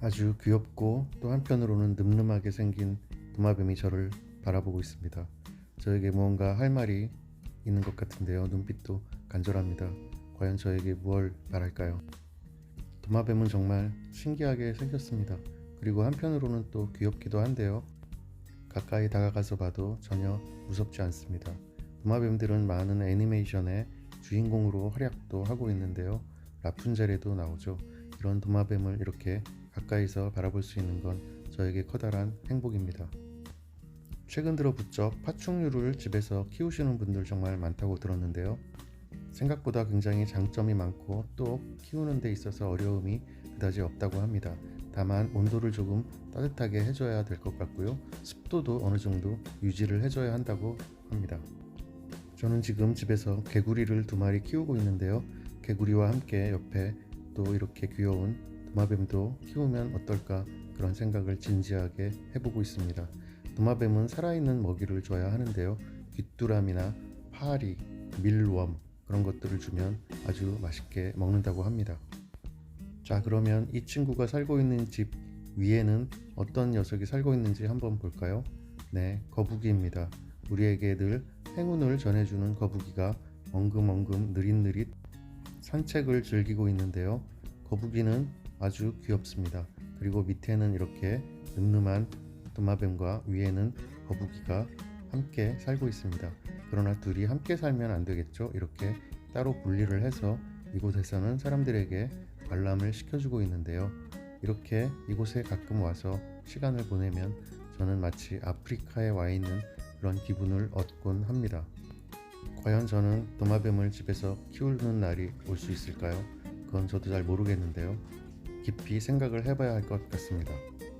아주 귀엽고 또 한편으로는 늠름하게 생긴 도마뱀이 저를 바라보고 있습니다. 저에게 무언가 할 말이 있는 것 같은데요. 눈빛도 간절합니다. 과연 저에게 무얼 말할까요? 도마뱀은 정말 신기하게 생겼습니다. 그리고 한편으로는 또 귀엽기도 한데요. 가까이 다가가서 봐도 전혀 무섭지 않습니다. 도마뱀들은 많은 애니메이션의 주인공으로 활약도 하고 있는데요. 라푼젤에도 나오죠. 이런 도마뱀을 이렇게 가까이서 바라볼 수 있는 건 저에게 커다란 행복입니다. 최근 들어 부쩍 파충류를 집에서 키우시는 분들 정말 많다고 들었는데요. 생각보다 굉장히 장점이 많고 또 키우는 데 있어서 어려움이 그다지 없다고 합니다. 다만 온도를 조금 따뜻하게 해줘야 될 것 같고요. 습도도 어느 정도 유지를 해줘야 한다고 합니다. 저는 지금 집에서 개구리를 두 마리 키우고 있는데요. 개구리와 함께 옆에 또 이렇게 귀여운 도마뱀도 키우면 어떨까 그런 생각을 진지하게 해보고 있습니다. 도마뱀은 살아있는 먹이를 줘야 하는데요. 귀뚜라미나 파리, 밀웜 그런 것들을 주면 아주 맛있게 먹는다고 합니다. 자 그러면 이 친구가 살고 있는 집 위에는 어떤 녀석이 살고 있는지 한번 볼까요? 네, 거북이입니다. 우리에게 늘 행운을 전해주는 거북이가 엉금엉금 느릿느릿 산책을 즐기고 있는데요. 거북이는 아주 귀엽습니다. 그리고 밑에는 이렇게 늠름한 도마뱀과 위에는 거북이가 함께 살고 있습니다. 그러나 둘이 함께 살면 안 되겠죠. 이렇게 따로 분리를 해서 이곳에서는 사람들에게 관람을 시켜주고 있는데요. 이렇게 이곳에 가끔 와서 시간을 보내면 저는 마치 아프리카에 와 있는 그런 기분을 얻곤 합니다. 과연 저는 도마뱀을 집에서 키우는 날이 올 수 있을까요? 그건 저도 잘 모르겠는데요. 깊이 생각을 해봐야 할 것 같습니다.